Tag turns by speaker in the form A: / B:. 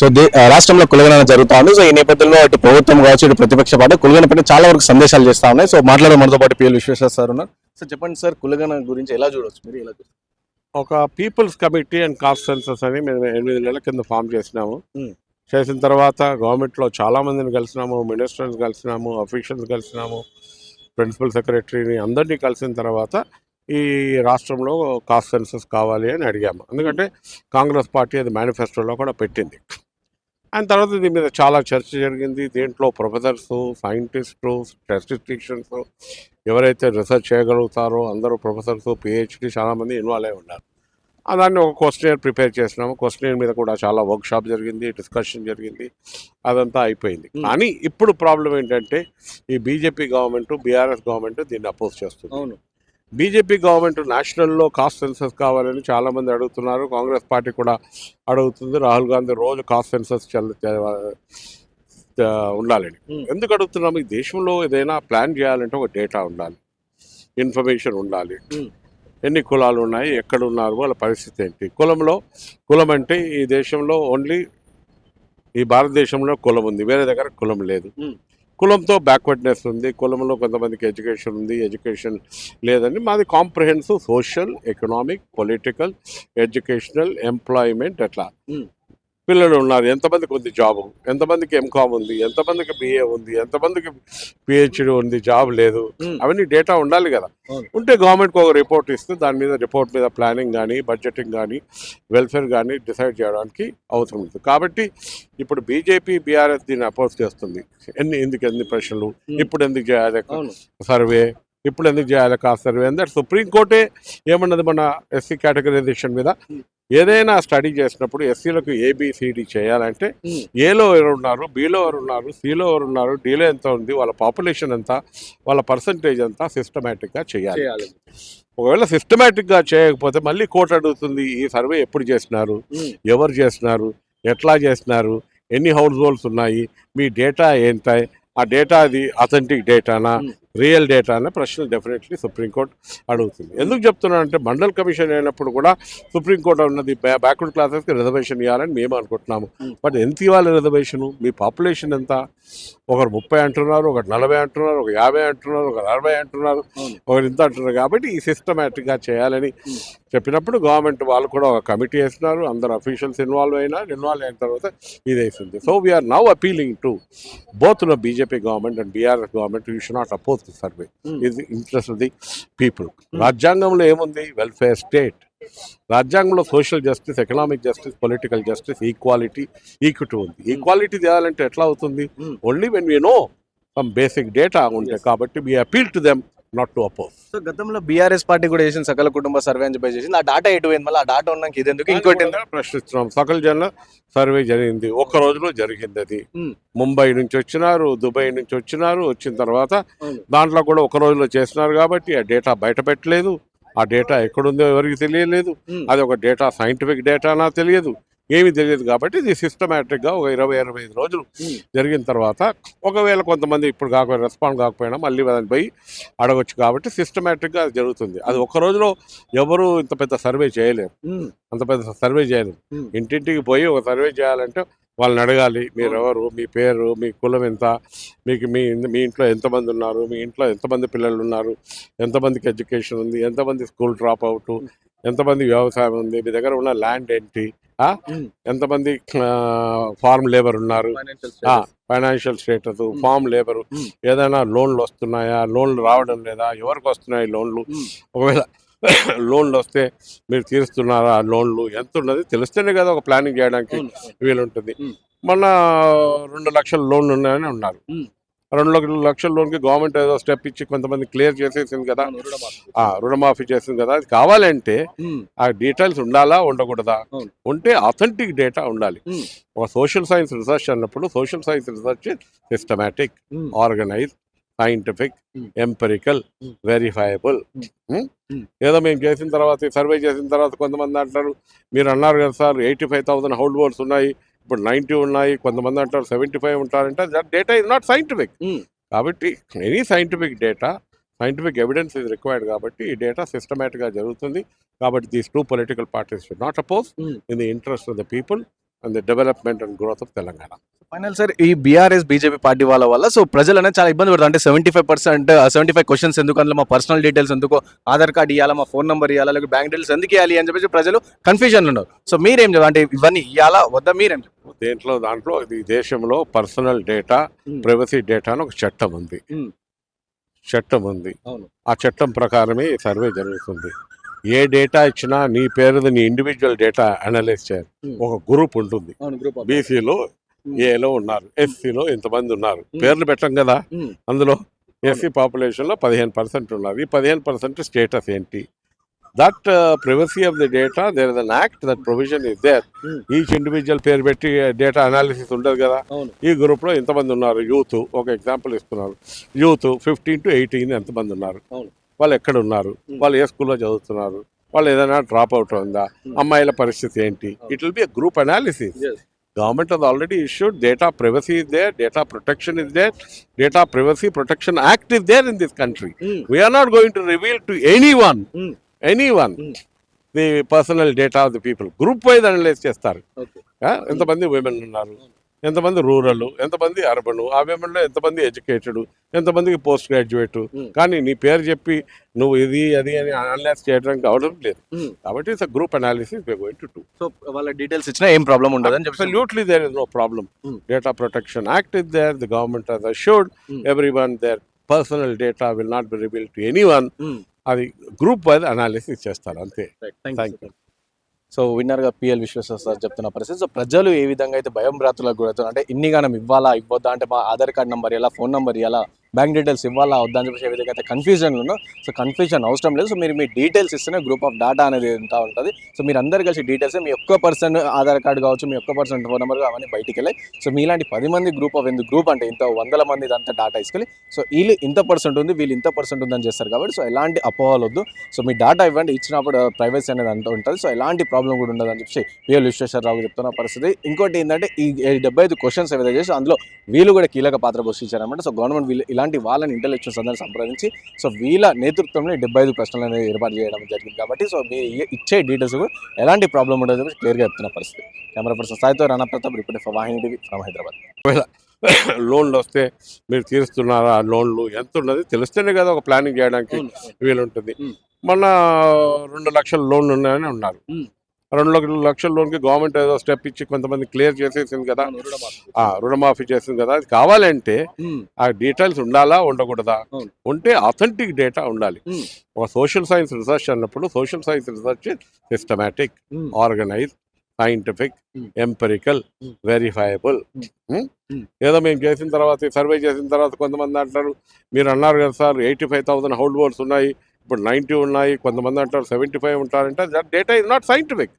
A: So రాష్ట్రంలో కులగణన జరుగుతా ఉంది సో ఈ నేపథ్యంలో ఇటు ప్రభుత్వం కావచ్చు ఇటు ప్రతిపక్ష పార్టీ కులగణ పైన చాలా వరకు సందేశాలు చేస్తా ఉన్నాయి. సో మాట్లాడే మనతో పాటు పిఎల్ విశ్వేశ్వర సార్ ఉన్నారు. సార్ చెప్పండి సార్ కులగణ గురించి ఎలా చూడవచ్చు మీరు? ఎలా చూస్తారు?
B: ఒక people's committee and caste census అని మేము ఎనిమిది నెలల కింద ఫామ్ చేసినాము.
A: Hmm.
B: చేసిన తర్వాత గవర్నమెంట్లో చాలా మందిని కలిసినాము మినిస్టర్స్ కలిసినాము అఫీషియల్స్ కలిసినాము ప్రిన్సిపల్ సెక్రటరీని అందరినీ కలిసిన తర్వాత ఈ రాష్ట్రంలో కాస్ట్ సెన్సస్ కావాలి అని అడిగాము. ఎందుకంటే కాంగ్రెస్ పార్టీ అది మేనిఫెస్టోలో కూడా పెట్టింది. ఆయన తర్వాత దీని మీద చాలా చర్చ జరిగింది. దీంట్లో ప్రొఫెసర్స్ సైంటిస్టు స్టాటిస్టిషియన్స్ ఎవరైతే రీసెర్చ్ చేయగలుగుతారో అందరూ ప్రొఫెసర్స్ పిహెచ్డి చాలామంది ఇన్వాల్వ్ అయి ఉన్నారు. దాన్ని ఒక క్వశ్చన్ ప్రిపేర్ చేసినాము. క్వశ్చన్ మీద కూడా చాలా వర్క్ షాప్ జరిగింది డిస్కషన్ జరిగింది. అదంతా అయిపోయింది. కానీ ఇప్పుడు ప్రాబ్లం ఏంటంటే ఈ బీజేపీ గవర్నమెంట్ బీఆర్ఎస్ గవర్నమెంట్ దీన్ని అపోజ్ చేస్తుంది.
A: అవును.
B: బీజేపీ గవర్నమెంట్ నేషనల్లో కాస్ట్ సెన్సస్ కావాలని చాలా మంది అడుగుతున్నారు. కాంగ్రెస్ పార్టీ కూడా అడుగుతుంది. రాహుల్ గాంధీ రోజు కాస్ట్ సెన్సస్ ఉండాలని. ఎందుకు అడుగుతున్నాము ఈ దేశంలో ఏదైనా ప్లాన్ చేయాలంటే ఒక డేటా ఉండాలి. ఇన్ఫర్మేషన్ ఉండాలి. ఎన్ని కులాలు ఉన్నాయి? ఎక్కడ ఉన్నారు? వాళ్ళ పరిస్థితి ఏంటి? కులంలో కులం అంటే ఈ దేశంలో ఓన్లీ ఈ భారతదేశంలో కులం ఉంది. వేరే దగ్గర కులం లేదు. కులంతో బ్యాక్వర్డ్నెస్ ఉంది కులంలో కొంతమందికి ఎడ్యుకేషన్ ఉంది ఎడ్యుకేషన్ లేదని మాది comprehensive social economic political educational employment అట్లా. పిల్లలు ఉన్నారు. ఎంతమందికి ఉంది జాబ్? ఎంతమందికి ఎంకామ్ ఉంది? ఎంతమందికి బిఏ ఉంది? ఎంతమందికి పిహెచ్డి ఉంది? జాబ్ లేదు. అవన్నీ డేటా ఉండాలి కదా. ఉంటే గవర్నమెంట్కి ఒక రిపోర్ట్ ఇస్తే దాని మీద రిపోర్ట్ మీద ప్లానింగ్ కానీ బడ్జెటింగ్ కానీ వెల్ఫేర్ కానీ డిసైడ్ చేయడానికి అవసరం ఉంది. కాబట్టి ఇప్పుడు బీజేపీ బీఆర్ఎస్ దీన్ని అపోజ్ చేస్తుంది. ఎన్ని ఎందుకు ఎన్ని ప్రశ్నలు. ఇప్పుడు ఎందుకు చేయాలి? సర్వే. ఇప్పుడు ఎందుకు చేయాలి? Caste survey. అందరు సుప్రీంకోర్టే ఏమన్నది మన ఎస్సీ కేటగరైజేషన్ మీద. ఏదైనా స్టడీ చేసినప్పుడు ఎస్సీలకు ఏబిసిడి చేయాలంటే. ఏలో ఎవరు ఉన్నారు బీలో ఎవరు ఉన్నారు సిలో ఎవరు ఉన్నారు డీలో ఎంత ఉంది వాళ్ళ పాపులేషన్ ఎంత వాళ్ళ పర్సంటేజ్ ఎంత సిస్టమేటిక్గా చేయాలి ఒకవేళ సిస్టమేటిక్గా చేయకపోతే మళ్ళీ కోర్టు అడుగుతుంది ఈ సర్వే ఎప్పుడు చేసినారు ఎవరు చేస్తున్నారు ఎట్లా చేస్తున్నారు ఎన్ని హౌస్ హోల్డ్స్ ఉన్నాయి మీ డేటా ఏంటి ఆ డేటా అది అథెంటిక్ డేటానా. రియల్ డేటా అనే ప్రశ్నలు డెఫినెట్లీ సుప్రీంకోర్టు అడుగుతుంది ఎందుకు చెప్తున్నానంటే మండల్ కమిషన్ అయినప్పుడు కూడా సుప్రీంకోర్టు ఉన్నది బ్యాక్వర్డ్ క్లాసెస్కి రిజర్వేషన్ ఇవ్వాలని మేము అనుకుంటున్నాము
A: Hmm.
B: బట్ ఎంత ఇవ్వాలి రిజర్వేషన్ మీ పాపులేషన్ ఎంత ఒకరు ముప్పై అంటున్నారు ఒకరు నలభై అంటున్నారు ఒక యాభై అంటున్నారు ఒక అరవై అంటున్నారు
A: అవును.
B: ఒకరు ఇంత అంటున్నారు కాబట్టి ఈ సిస్టమేటిక్గా చేయాలని
A: Hmm.
B: చెప్పినప్పుడు గవర్నమెంట్ వాళ్ళు కూడా ఒక కమిటీ వేస్తున్నారు. అందరు అఫీషియల్స్ ఇన్వాల్వ్ అయినా ఇన్వాల్వ్ అయిన తర్వాత ఇది వేసింది so we are now appealing to both the BJP government and BRS government you should not oppose the survey
A: Hmm.
B: ఇది ఇంట్రెస్ట్ ఆఫ్ ది పీపుల్ రాజ్యాంగంలో ఏముంది? వెల్ఫేర్ స్టేట్ రాజ్యాంగంలో social justice economic justice political justice equality equity ఉంది. Equality చేయాలంటే ఎట్లా అవుతుంది?
A: Hmm.
B: Only when you know some basic data ఉంటాయి. కాబట్టి we appeal to them not to oppose
A: so గతంలో బీఆర్ఎస్ పార్టీ కూడా చేసిన సకల కుటుంబ సర్వే అని చెప్పి చేసింది. ఆ డాటా ఎటు పోయింది? మళ్ళీ ఆ డాటా ఉన్నాక ఇది ఎందుకు? ఇంకోటి?
B: ప్రశ్నిస్తున్నాం. సకల జన సర్వే జరిగింది. ఒక్క రోజులో జరిగింది అది.
A: Hmm.
B: ముంబై నుంచి వచ్చినారు దుబాయ్ నుంచి వచ్చినారు వచ్చిన తర్వాత. దాంట్లో కూడా ఒక రోజులో చేసినారు కాబట్టి ఆ డేటా బయట పెట్టలేదు. ఆ డేటా ఎక్కడుందో ఎవరికి తెలియలేదు.
A: Hmm.
B: అది ఒక డేటా సైంటిఫిక్ డేటానా తెలియదు. ఏమీ తెలియదు కాబట్టి ఇది సిస్టమేటిక్గా ఒక ఇరవై ఇరవై ఐదు రోజులు
A: Hmm.
B: జరిగిన తర్వాత ఒకవేళ కొంతమంది ఇప్పుడు కాకపోయినా రెస్పాండ్ కాకపోయినా మళ్ళీ వాళ్ళని పోయి అడగొచ్చు కాబట్టి సిస్టమేటిక్గా అది జరుగుతుంది. అది ఒక రోజులో ఎవరు ఇంత పెద్ద సర్వే చేయలేరు.
A: ఉమ్,
B: అంత పెద్ద సర్వే చేయలేరు.
A: Hmm.
B: ఇంటింటికి పోయి ఒక సర్వే చేయాలంటే వాళ్ళని అడగాలి. మీరు ఎవరు? మీ పేరు? మీ కులం ఎంత? మీకు మీ మీ ఇంట్లో ఎంతమంది ఉన్నారు? మీ ఇంట్లో ఎంతమంది పిల్లలు ఉన్నారు? ఎంతమందికి ఎడ్యుకేషన్ ఉంది? ఎంతమంది స్కూల్ డ్రాప్ అవుట్? ఎంతమంది వ్యవసాయం ఉంది? మీ దగ్గర ఉన్న ల్యాండ్ ఏంటి?
A: Hmm.
B: ఎంతమంది ఫార్మ్ లేబర్ ఉన్నారు. Financial status farm labour. ఏదైనా లోన్లు వస్తున్నాయా? లోన్లు రావడం లేదా? ఎవరికి వస్తున్నాయి లోన్లు? ఒకవేళ లోన్లు వస్తే మీరు తీరుస్తున్నారా ఆ లోన్లు? ఎంత ఉన్నది? తెలిస్తేనే కదా ఒక ప్లానింగ్ చేయడానికి. వీలుంటుంది. మొన్న రెండు లక్షల లోన్లు ఉన్నాయని ఉన్నారు. రెండు లక్షల- లోన్కి గవర్నమెంట్ ఏదో స్టెప్ ఇచ్చి కొంతమంది క్లియర్ చేసేసింది కదా
A: రుణమాఫీ.
B: చేసింది కదా అది కావాలంటే ఆ డీటెయిల్స్ ఉండాలా ఉండకూడదా. ఉంటే అథెంటిక్ డేటా ఉండాలి ఒక సోషల్ సైన్స్ రీసెర్చ్ అన్నప్పుడు social science research systematic organise scientific. Empirical. Verifiable. ఏదో మేము చేసిన తర్వాత సర్వే చేసిన తర్వాత కొంతమంది అంటారు మీరు అన్నారు కదా sir eighty five thousand households ఉన్నాయి ఇప్పుడు నైంటీ ఉన్నాయి కొంతమంది అంటారు సెవెంటీ ఫైవ్ ఉంటారంటే that data is not scientific కాబట్టి any scientific data scientific evidence is required కాబట్టి ఈ డేటా సిస్టమేటిక్గా జరుగుతుంది. కాబట్టి these two political parties should not oppose. In the interest of the people and the development and growth of Telangana
A: final sir ఈ BRS BJP party వాళ్ళ వల్ల so ప్రజలు అనేది చాలా ఇబ్బంది పడతారు. అంటే seventy five percent seventy five questions ఎందుకు అందులో మా పర్సనల్ డీటెయిల్స్ ఎందుకు ఆధార్ కార్డ్ ఇవ్వాలా మా ఫోన్ నెంబర్ ఇవ్వాలా లేకపోతే బ్యాంక్ డీటెయిల్స్ ఎందుకు ఇవ్వాలి అని చెప్పేసి ప్రజలు కన్ఫ్యూజన్ ఉన్నారు. సో మీరేం చెప్పారు అంటే ఇవన్నీ ఇవ్వాలా వద్దా మీరేం చెప్పారు
B: దేంట్లో దాంట్లో ఈ దేశంలో పర్సనల్ డేటా. ప్రైవసీ డేటా అని ఒక చట్టం ఉంది.
A: Hmm.
B: చట్టం ఉంది. ఆ చట్టం ప్రకారమే ఈ సర్వే జరుగుతుంది. ఏ డేటా ఇచ్చినా నీ పేరుది నీ ఇండివిజువల్ డేటా అనలైజ్ చేయాలి. ఒక గ్రూప్ ఉంటుంది.
A: గ్రూప్
B: బీసీలో ఏలో ఉన్నారు ఎస్సీలో ఇంతమంది ఉన్నారు. పేర్లు పెట్టం కదా. అందులో ఎస్సీ పాపులేషన్లో పదిహేను పర్సెంట్ ఉన్నారు. ఈ పదిహేను పర్సెంట్ స్టేటస్ ఏంటి? That privacy of the data there is an act that provision is there. Each individual పేరు పెట్టి డేటా అనాలిసిస్ ఉండదు కదా? ఈ గ్రూప్లో ఎంతమంది ఉన్నారు. యూత్ ఒక ఎగ్జాంపుల్ ఇస్తున్నారు యూత్ ఫిఫ్టీన్ టు ఎయిటీన్ ఎంతమంది ఉన్నారు. వాళ్ళు ఎక్కడ ఉన్నారు వాళ్ళు ఏ స్కూల్లో చదువుతున్నారు? వాళ్ళు ఏదైనా డ్రాప్ అవుట్ ఉందా? అమ్మాయిల పరిస్థితి ఏంటి? It will be a group analysis government అది already issued data privacy is the data protection is the data privacy protection act is there in
A: this
B: country we are not going to reveal to
A: anyone anyone
B: the personal data of the people group wise analyse చేస్తారు. ఎంతమంది women ఉన్నారు? ఎంతమంది rural ఎంతమంది urban ఆ విమెన్లో ఎంతమంది educated ఎంతమందికి post graduate. కానీ నీ పేరు చెప్పి నువ్వు ఇది అది అని అనలైజ్ చేయడానికి అవడం లేదు కాబట్టి it's group analysis we going to do
A: so వాళ్ళ డీటెయిల్స్ ఇచ్చినా ఏం ప్రాబ్లం ఉండదు అని
B: Absolutely, there is no problem.
A: Hmm.
B: Data Protection Act is there. The government has assured
A: Hmm.
B: everyone their personal data will not be revealed to anyone. అది group wise analysis చేస్తారు అంతే
A: thank so విన్నర్గా PL Vishweshwara sir చెప్తున్న పరిస్థితి. So ప్రజలు ఏ విధంగా అయితే భయం భ్రాతులకు గురవుతున్నారు? అంటే ఇన్ని గానం ఇవ్వాలా ఇవ్వద్దా? అంటే మా ఆధార్ కార్డ్ నెంబర్ ఎలా ఫోన్ నెంబర్ ఎలా? బ్యాంక్ డీటెయిల్స్ ఇవ్వాలా వద్దా అని చెప్పేసి ఏ విధంగా అయితే ఉన్నా సో కన్ఫ్యూజన్ అవసరం లేదు. సో మీరు మీ డీటెయిల్స్ ఇస్తేనే గ్రూప్ ఆఫ్ డేటా అనేది ఎంత ఉంటుంది. సో మీరు అందరు కలిసి డీటెయిల్స్ మీ ఒక్క పర్సన్ ఆధార్ కార్డు కావచ్చు మీ ఒక్క పర్సన్ ఫోన్ నెంబర్ అవన్నీ బయటికి వెళ్ళాయి సో మీలాంటి పది మంది గ్రూప్ ఆఫ్ ఎందుకు గ్రూప్ అంటే ఇంత వందల మంది అంత డేటా ఇసుకెళ్ళి సో వీళ్ళు ఇంత పర్సెంట్ ఉంది వీళ్ళు ఇంత పర్సెంట్ ఉందని చేస్తారు కాబట్టి సో ఎలాంటి అపోహలు వద్దు. సో మీ డేటా ఇవ్వండి ఇచ్చినప్పుడు ప్రైవసీ అనేది అంటూ ఉంటుంది. సో ఎలాంటి ప్రాబ్లం కూడా ఉండదు అని చెప్పి పిఎల్ విశ్వేశ్వరరావు చెప్తున్న పరిస్థితి. ఇంకోటి ఏంటంటే ఈ డెబ్బై ఐదు క్వశ్చన్స్ ఏదైతే చేసి అందులో వీళ్ళు కూడా కీలక పాత్ర పోషించారనమాట సో గవర్నమెంట్ వీళ్ళు ఇలాంటి వాళ్ళని ఇంటెలెక్చువల్స్ అందరిని సంప్రదించి సో వీళ్ళ నేతృత్వంలో డెబ్బై ఐదు ప్రశ్నలు అనేది ఏర్పాటు చేయడం జరిగింది కాబట్టి సో మీ ఇచ్చే డీటెయిల్స్ కూడా ఎలాంటి ప్రాబ్లం ఉండదు క్లియర్గా చెప్తున్న పరిస్థితి. Camera person సాయితో Rana Pratap report for Vahini TV from Hyderabad.
B: లోన్లు వస్తే మీరు తీరుస్తున్నారా ఆ లోన్లు ఎంత ఉన్నది? తెలిస్తేనే కదా ఒక ప్లానింగ్ చేయడానికి వీలుంటుంది. మొన్న రెండు లక్షల లోన్లు ఉన్నాయని ఉన్నారు. రెండు లక్షల లక్షల లోన్కి గవర్నమెంట్ ఏదో స్టెప్ ఇచ్చి కొంతమంది క్లియర్ చేసేసింది కదా ఆ, రుణమాఫీ చేసింది కదా అది కావాలంటే ఆ డీటెయిల్స్ ఉండాలా ఉండకూడదా. ఉంటే అథెంటిక్ డేటా ఉండాలి. ఒక సోషల్ సైన్స్ రీసెర్చ్ అన్నప్పుడు social science research systematic organise scientific. Empirical. Verifiable.
A: Hmm.
B: ఏదో మేము చేసిన తర్వాత సర్వే చేసిన తర్వాత కొంతమంది అంటారు మీరు అన్నారు కదా sir eighty five thousand households ఉన్నాయి ఇప్పుడు నైంటీ ఉన్నాయి కొంతమంది అంటారు సెవెంటీ ఫైవ్ ఉంటారంటే that data is not scientific